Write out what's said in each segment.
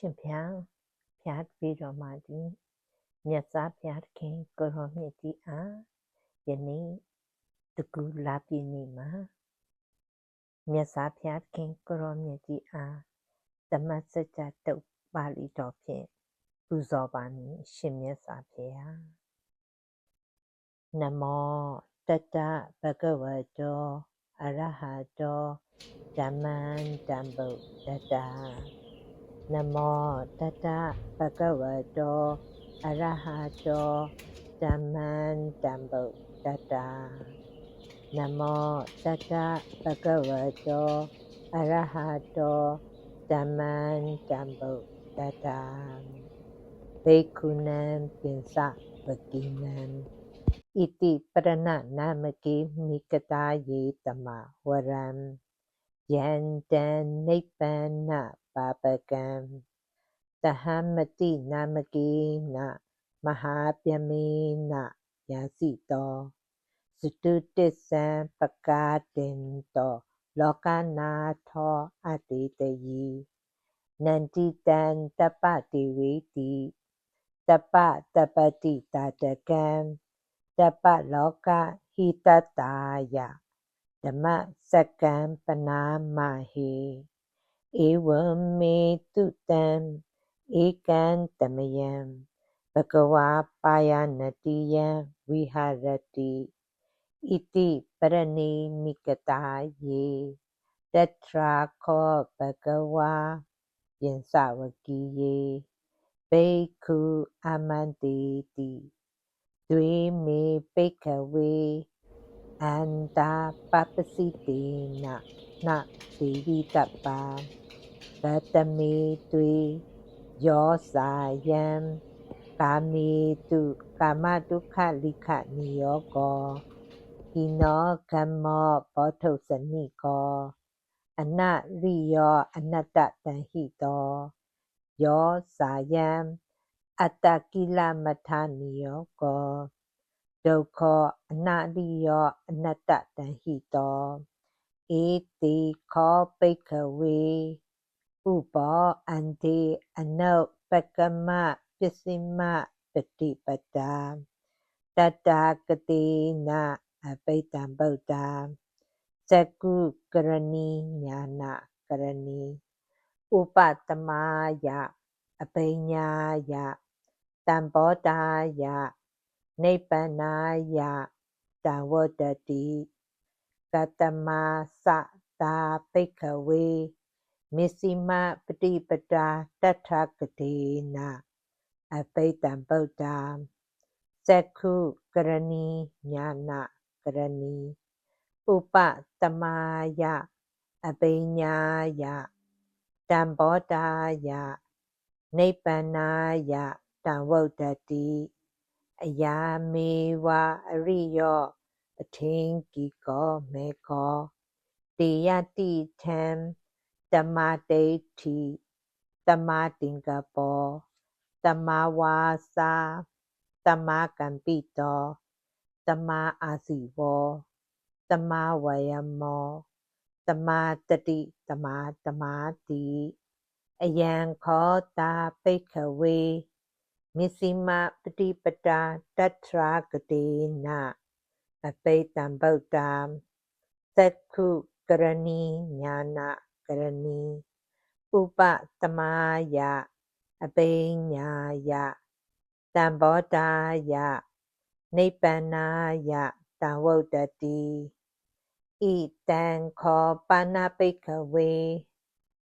ရှင်ဖျားဖျားပြီးတော်မှာဒီမြတ်စွာဘုရားခင်ကိုရောမြတ်ကြီးအားယနေ့တကူလာပြီနေမှာမြတ်စွာဘုရားခင်ကိုရောမြတ်ကြီးအားဓမ္မစကြာတုတ်ပါဠိတော်ဖြင့်ပူဇော်ပါမည်ရှင်မြတ်စွာဘုရားနမော တတဘဂဝတောအရဟတောဓမ္မံတံဗုဒ္ဓတာนะโมตัสสะปะกะวะโตอะระหะโตสัมมาสัมพุทธัสสะนะโมตัสสะปะกะวะโตอะระหะโตสัมมาสัมพุทธัสสะเบคุนังปินสะปะกินังอิติปะระณะนามะกิมิกตาเยตมะวรังယန္တံနိဗ္ဗာန်ပါပကံတဟံမတိနာမကိနမဟာပြမေနယာစီတောစတုတ္တသံပကာတင်တောလောကနာထောအတေတယိနန္တိတံတပတိဝေတိတပတပတိတတကံတပလောကဟိတတာယဓမ္မစကံပနာမဟိဧဝမေတုတံဧကံတမယံဘဂဝါပါယနတိယံဝိဟာရတိဣတိပရဏိမိကတာယေတထရာခောဘဂဝါပြင်စဝကီယေဘေခုအမန္တိတိတွေမေပိကဝေအန္တာပပစီတိနနသီဝိတပံဗတမေတွေယောစာယံကာမေတုကာမဒုက္ခလိခနိယောကောဤနောကမ္မောဘောထုစနိကောအနရိယောအနတ္တတံဟိတောယောစာယံအတ္တကိလမထနိယောကောဒုက္ခောအနာတိယောအနတ္တတံဟိတောဧတိခောပိကဝေဥပောအန္တိအနုပကမပစ္စည်းမပฏิပတာတတကတိနာအပိတံဗုဒ္ဓဇကုကရဏီညာနာကရဏီဥပတမယအပိညာယတံဘောတာယนิปนายะตาวดติกัตมาสะตาปิกเว มิสิมาปฏิปดาตัทกตินะอภปตัมปุตามสักคุกรณีญาณกรณีอุปตมายะอภปญายะตัมปตายะนิปนายะตาวดติอยามีวาอริโยทิงกิโกเมโกติยาติเทมตมาเตทิตมาติงกโปตมาวาสาตมากันปิโตตมาอาสิวตมาวยโมตมาตติตมาตมาตีอยังขอตาไปกเวีมิสิมาปฏิปดาตัตรากตินาอเปตัมเบาตามสักคุกรณีญาณกรณีอุปตมายะอเปญายะตัมบตายะนิปนายะตาวตตีอีแตงขอปานาปิกเว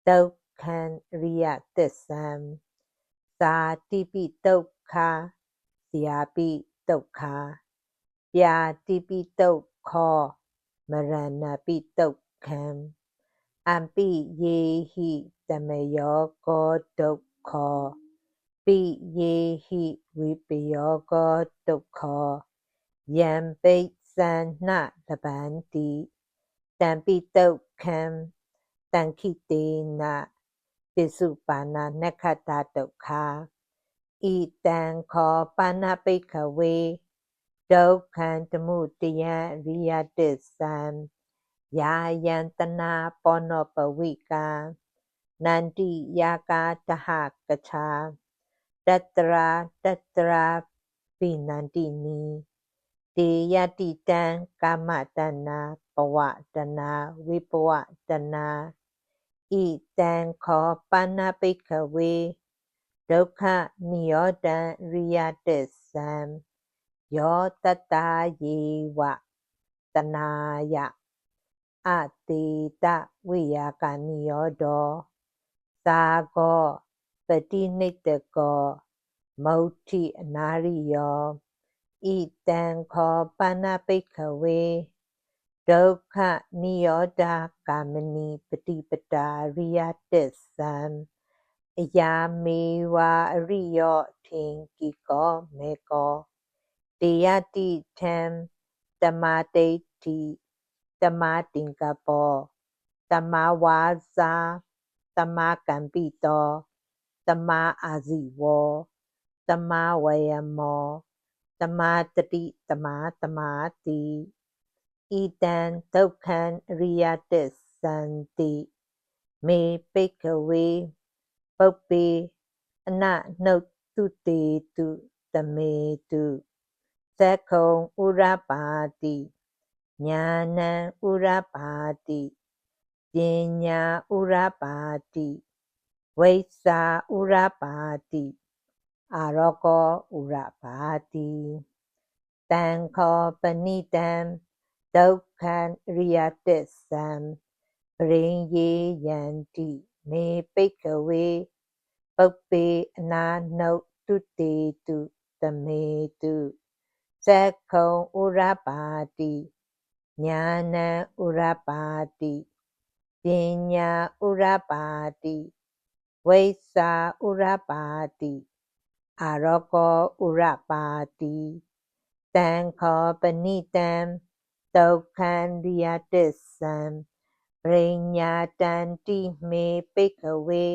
ตุขันริยติสัมสาติปิตุคาเสียปิตุคาปยาติปิตุคอ มรณะปิตุคัมอัมปิเยหิตมยโกตุคอปิเยหิวิปโยโกตุคอยัมปิสันนะตะบันติตัมปิตุคัมตังคิตินะပိစုပါဏာနက္ခတဒုက္ခဤတံခောပါဏပိခဝေဒုက္ခံတမှုတယံရိယတစ္ဆံယာယံတနာပောနောပဝိကံနန္တိယာကာတဟကချာတတရာတတရာပိနန္တိနီတေယတိတံကာမတဏပဝတနာဝိပဝတနာอีแตงขอปานาปิกเวดุขะนิยดนริยเดสัมยอตตายีวะตนายะอาติตะวิยากานิยดดสาโกปฏินิตโกมุทินาริยอีแตงขอปานาปิกเวโดานิยดากามนีปฏิปดาริยเตสันยามีวาริยทิงกิโกเมโกติยติเทมตมาเตติตมาติงกาปอตมาวาซาตมากันปิโตตมาอาจิวตมาวยมอตมาตติตมาตมาตีဤတံဒုက္ခံအရိယတစ္ဆန္တိမေပိကဝေပုပ္ပေအနနှုတ်တုတေတုတမေတုသက္ခုံဥရပါတိညာဏံဥရပါတိပညာဥရပါတိဝိစာဥရပါတိအာရောကောဥရပါတိတံခောပဏိတံ Thou can reattest Sam Ring ye yan di me bake away Bok be na no tu te tu ta me tu Sekho urapati Jnana urapati Pinya urapati Vesa urapati Aroko urapati Sankho panitam ဒုက္ခံရိယတစ္ဆံပရိညာတန်တိမေပိကဝေ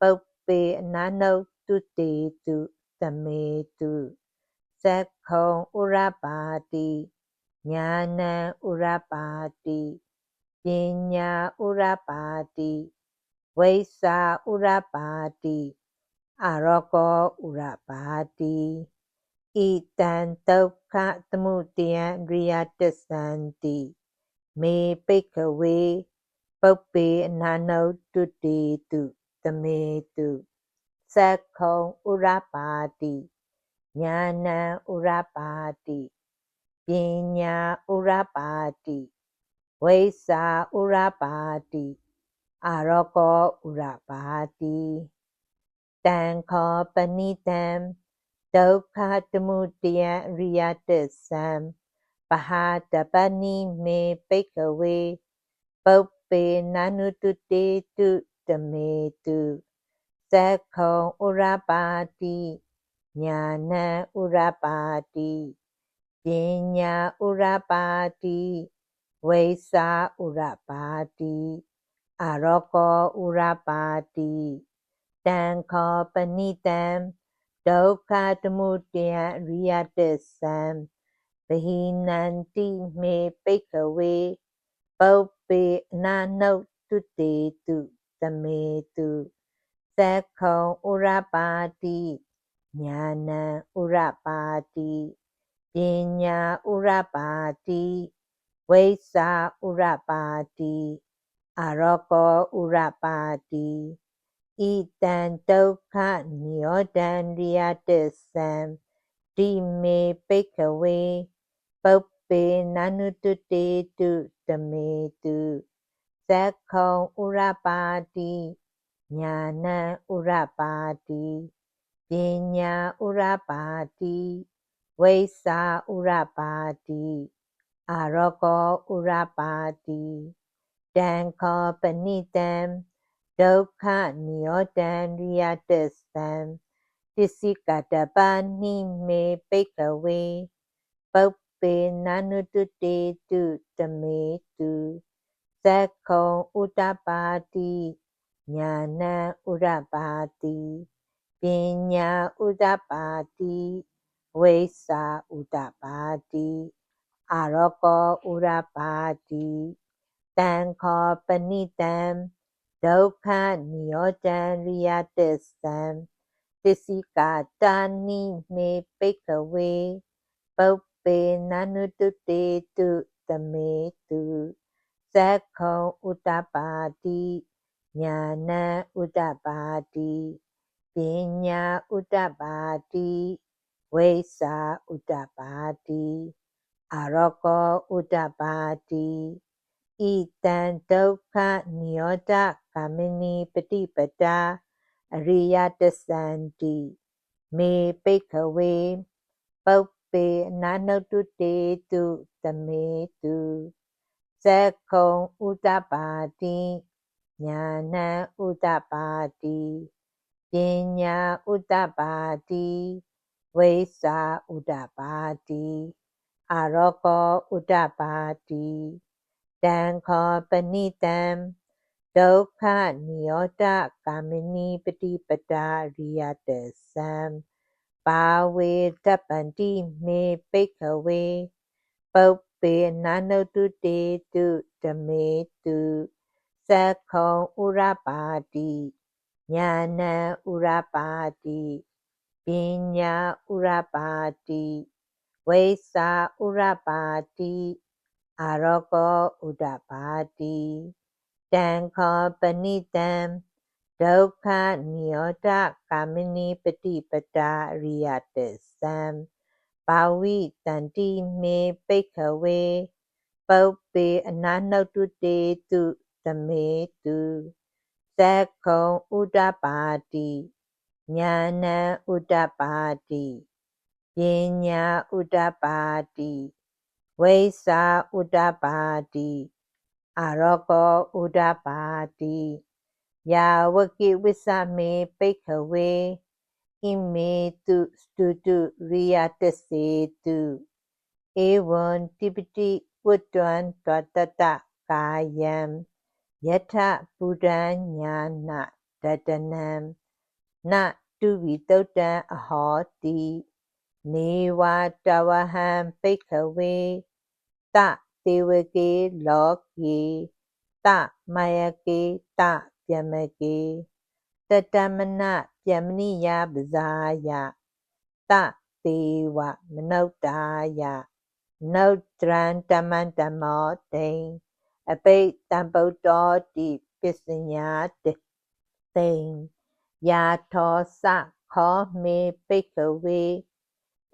ပုပ္ပေအနနုတုတေတုသမေတုသက္ခုံဥရပါတိညာဏံဥရပါတိပညာဥရပါတိဝိစာဥရပါတိအရောကောဥရပါတိဤတံဒုက္ခသမုဒယံရိယတစ္ဆန္တိမေပိကဝေပုပ္ပေအနာနုတုတေတုသမေတုသက္ခုံဥရပါတိညာဏံဥရပါတိပညာဥရပါတိဝိစာဥရပါတိအာရောကောဥရပါတိတံခောပဏိတံဒုက္ခတမှုတယံအရိယတသံပဟာတပနိမေပိကဝေပုပ္ပေနာနုတုတေတုတမေတုသက္ခုံဥရပါတိညာဏဥရပါတိပညာဥရပါတိဝိစာဥရပါတိအာရောကောဥရပါတိတံခောပဏိတံဒုက္ခသမုဒယရိယတသံဗဟိနန္တိမေပိကဝေပုပ္ပေနာနုတ်တုတေတုသမေတုသက္ခုံဥရပါတိညာဏံဥရပါတိပညာဥရပါတိဝိစာဥရပါတိအရောကောဥရပါတိဤတံဒုက္ခနိရောဓံရိယတသံတိမေပိကဝေပုပ္ပေနနုတတေတုတမေတုသက္ခုံဥရပါတိညာဏံဥရပါတိပညာဥရပါတိဝိစာဥရပါတိအာရောကောဥရပါတိတံခောပဏိတံဒုက္ခနိယောတံရိယတသံပစ္စည်းကတပါနိမေပိကဝေပုပ္ပေနာနုတတေတုတမေတုသက္ခုံဥတပါတိညာဏဥရပါတိပညာဥဒပါတိဝိစာဥဒပါတိအာရောကောဥရပါတိတံခောပဏိတံဒုက္ခနိယောတံရိယတစ္ဆံပစ္စည်းကာတာနိမေပိကဝေပုပ္ပေနနုတုတေတုသမေတုသက္ခုံဥတ္တပါတိညာဏဥတ္တပါတိပညာဥတ္တပါတိဝိစာဥတ္တပါတိအာရောကောဥတ္တပါတိဣတံဒုက္ခနိယောတဗာမနီပฏิပတာအရိယတသန္တိမေပိခဝေပုပ္ပေအနာနုတ္တေတုသမေတုဇက်ခုံဥဒပါတိညာဏဥဒပါတိပညာဥဒပါတိဝိစာဥဒပါတိအာရောကောဥဒပါတိတံခောပဏိတံဒုက္ခနိရောဓဂามနိပฏิပဒာရိယတသံပါဝေတပန္တိမေပိခဝေပုပ္ပေနာနုတုတေတုဓမေတုသက္ခုံဥရပါတိညာဏံဥရပါတိပညာဥရပါတိဝိစာဥရပါတိအာရောကောဥဒပါတိတံခောပဏိတံဒုက္ခနိရောဓကာမနိပฏิပတာရိယတသံဘာဝိတန္တိမေပိခဝေပုပ္ပေအနာနုတ္တတေတုသမေတုသက္ကုံဥဒ္ဒပါတိညာဏံဥဒ္ဒပါတိပညာဥဒ္ဒပါတိဝိစာဥဒ္ဒပါတိอารโกอุดาปาตียาวกิวิสาเมเปขเว อิเมตุสตุตุริยตเสตุ เอวันติปติวุตวันตัตตะกายัมยะทะปุรัญญาณตตนัมนะตุวิตตันอหอตินิวาตวะหัมเปขเวตะติวกีลกีตะมายกีตะยมกีตัตมนะียมนิยาปจายะตะตีวะมโนตายะโนตรันตมันตมอเตงอเปตตัมปุตตติปิสัญญาติเตงยาทอสะขอเมเปิกเว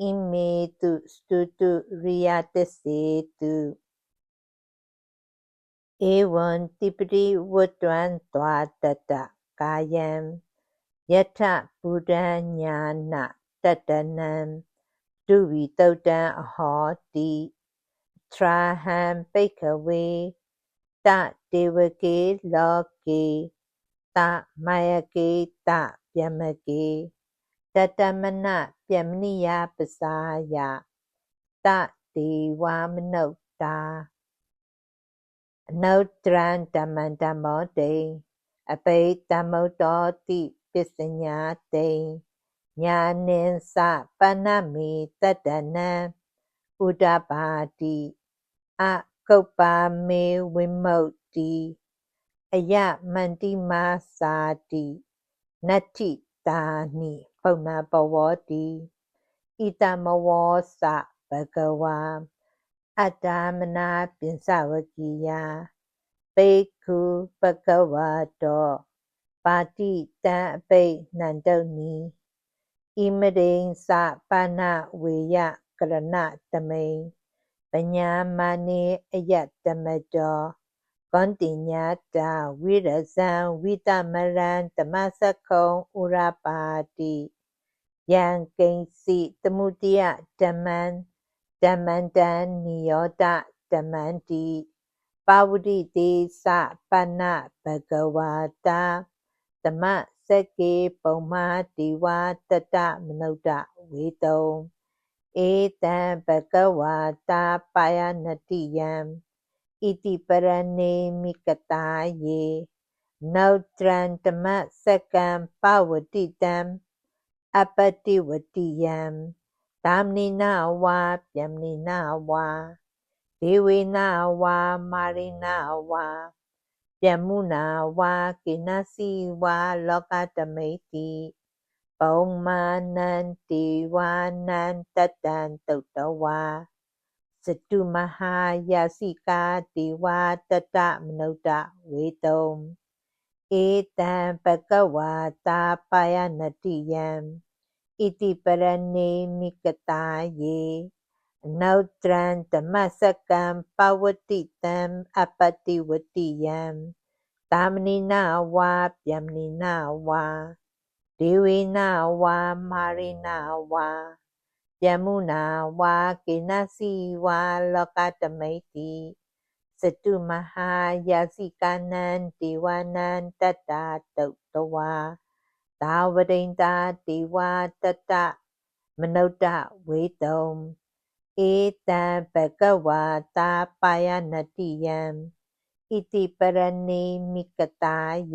อิเมตุสตุตุริยาติเสตุ एवन्ति प्रीवत्वान्त्वात्तकायं यथा पुराज्ञानात्तनं दुवितौदाहति त्राहं पैकवे ता देवके लोके ता मयके ता प्यमके ततमना प्यमनिया पसाया ता देवामनौता အနုတ္တရံဓမ္မံဓမ္မောတိအပိတမုတ်တောတိပစ္စညာတိညာနိသပဏမိတတနံဥဒပါတိအကုပ္ပမေဝိမု ക്തി အယမန္တိမာစာတိနတ္တိတာနိပုံနာပဝောတိဣတမဝောစဘဂဝါอัตามนาปิสาวกียาเปคุปะกวาโตปาติตะเปนันเตนีอิมเรงสะปานาเวยะกรณะตเมปัญญามานออยัตตมจอกันติญาตาวิรสังวิตามรันตมาสะคงอุราปาติยังเกงสิตมุติยะจมันတမန္တံနိယောတတမန္တိပါဝတိတေသပနဘဂဝါတာဓမ္မစက်ကေပုံမာတိဝါတတမနုဿဝေတုံဧတံဘဂဝါတာပါယနတိယံဣတိပရနေမိကတာယေနောတရံဓမ္မစကံပဝတိတံအပတိဝတိယံตามนินาวาเยมนินาวาติวินาวามารินาวาเยมุนาวากินาสีวาลกาตเมตีปองมานันติวานันตะดันตุตวาสตุมหายาสิกาติวาตะตะมนุตะเวตมเอตัมปะกวาตาปายานติยัมอิติปรเนมิกตาเยนาตรันตมาสกามปาวติตัมอปติวติยัมตามนินาวาปยามนินาวาดิวินาวามารินาวายามุนาวากินาสีวาลกาตมัยตีสตุมหายาสิกานันติวานันตตาตุตวาตาวเดนตาติวาตาตามโนตาเวตมอิตังปะกวาตาปายานติยมอิติปรณีมิกตาเย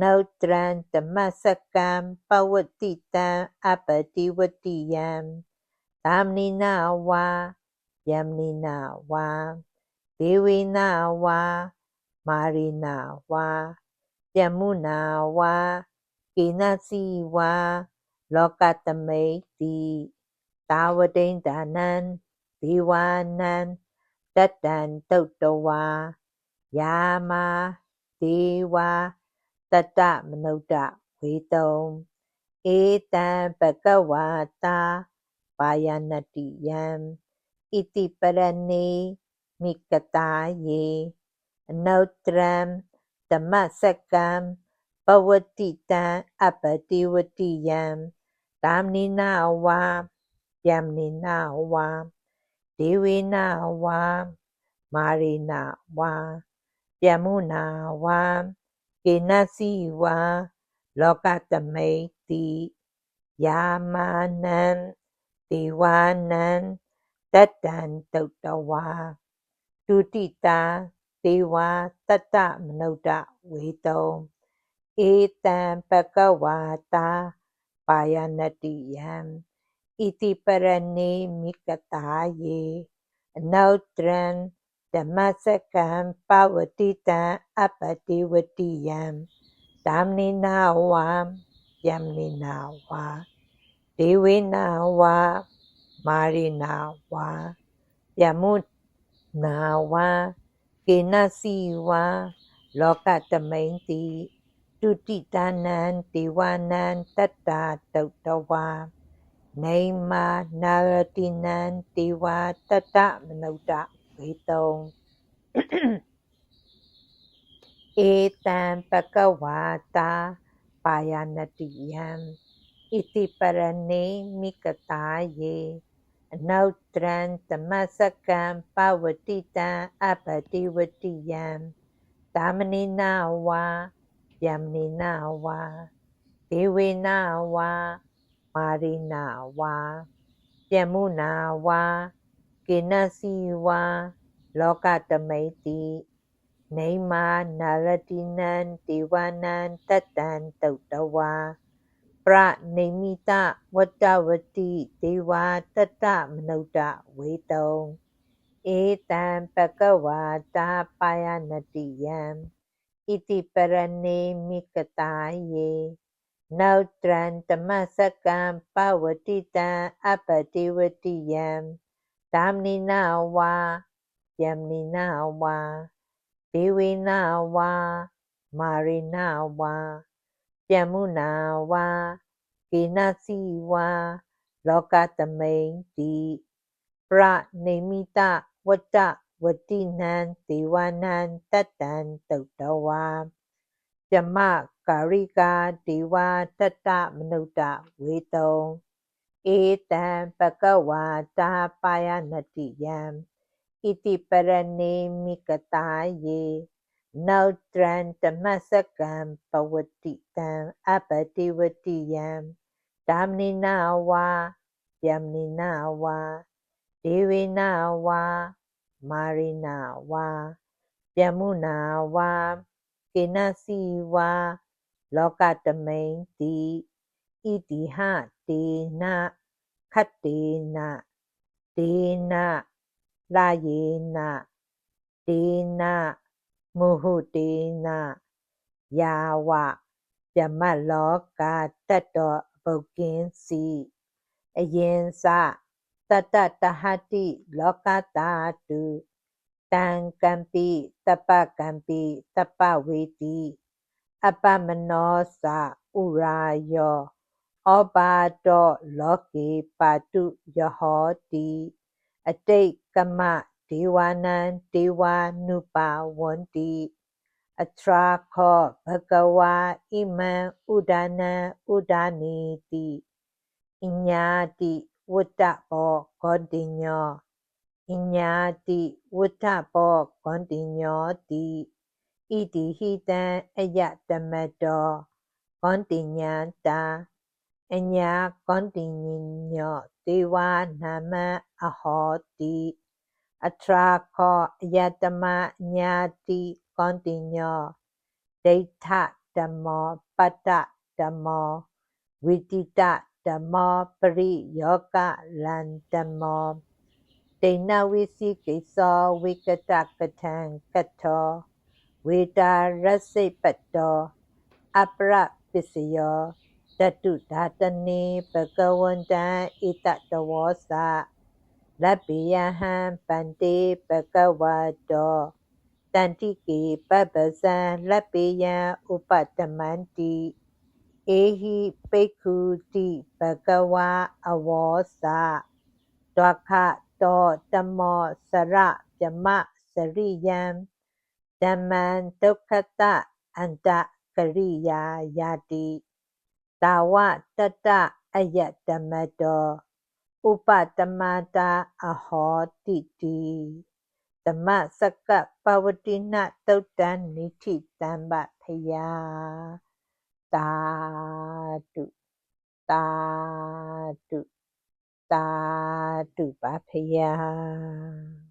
นาตรันตมัสกัมปวติตาอปติวติยมตามนินาวายามนินาวาติวินาวา มารินาวายามุนาวากินาซีวาลกกาตเมตีตาวเดินดานันปิวานันตัดดันตุตวายามาดีวาตัดดมนจดะวิตงเอตันปกวาตาปายานติยันอิติปรณีมิกตาเยนอตรัมตมะสกัมปวติตาอปติวติยามตามนินาวายามนินาวาดิวินาวามารินาวายามุนาวาเกัสีวาโลกาตเมติ ยามานันติวานันตัตันตุตวาตุติตาติวาตตะมโนตะเวโตอิตัมปะกวาตาปายานติยมอิติปรณีมิกตาเยนาตรันธรรมสกัมปาวติตังอปติวติยมตามนินาวายมนินาวาดิวินาวามารินาวายามุนาวากินาสีวาโลกาตมินตีจุติตานานติวานันตตาตุตวาในมานารตินันติวาตตะมนุตะวิตงเอตันปะกวาตาปายานติยัมอิติปรเนมิกตาเยนาตรันตมัสกัมปาวติตาอปติวติยัมตามนินาวายามนินาวาติเวนาวา มารินาวายมุนาวาินาสีวา โลกาตมัยติ ในมานาลตินันติวานันตตันตุตวาพระในมิตาวัตวติติวาตตะมนุตะเวตงเอตัมปะกวาตาปายานติยัมอิติปรเนมิกตาเยนาตรันตมาสกามปาวติตาอปติวติยามตามนินาวายามนินาวาติวินาวามารินาวายามุนาวากินาสีวาโลกาตเมงตีพระเนมิตาวัจวัีินานติวานันตตันตุตวาจมาการิกาตีวาตตะมนุตะเวโต เอตันปะกวาตาปายานติยาม อิติปรเนมิกตาเยนาตรันตมัสกัมปวติตังอปติวติยามตามนินาวายามนินาวาเทวินาวามารินาวาเจมุนาวาเกนาซีวาลกาตเมนตีอิติหะตีนาคัตีนาตีนาลายีนาตีนามูหูตีนายาวะจะมาลกาตัดตบกินสีเอเยนซาตตตหาติโลกาตาตุตังกัมปีตปะกัมปีตปะเวทีอปมโนสาอุรายอบาโตโลกิปาตุยหอติอเตกมะติวานันติวานุปาวันติอัตราคอภะกวาอิมังอุดานะอุดานีติอิญญาติဝတ္တဘောဂောတိညောအညာတိဝတ္တဘောဂောတိညောတိဣတိဟိတံအယတမတောဂောတိညာတာအညာဂောတိညောဒေဝနာမအဟောတိအထရာခောအယတမညာတိဂောတိညောဒိဋ္ဌဓမ္မောပတ္တဓမ္မောဝိတိတัมอปริโยกะลันตัมมเตนาวิสิกิสวิกตักกะทังกะทอวิตารัสิปัตโตอัปรปิสยจตุธาตนิปะกวันตาอิตตวสะและปิยหันปันติปะกวาโตตันติกิปะปะสะและปิยาอุปัตมันติเอหิปปคุติปะกวาอวสะตวคะตตมอสระจมะสริยัมจัมันตุคตะอันตะกริยายาติตาวะตตะอายตมะโตอุปตมาตาอหอติตีตมะสกะปวตินะตุตันนิทิตัมบะพยาတာတုတာတုတာတုပါဖယား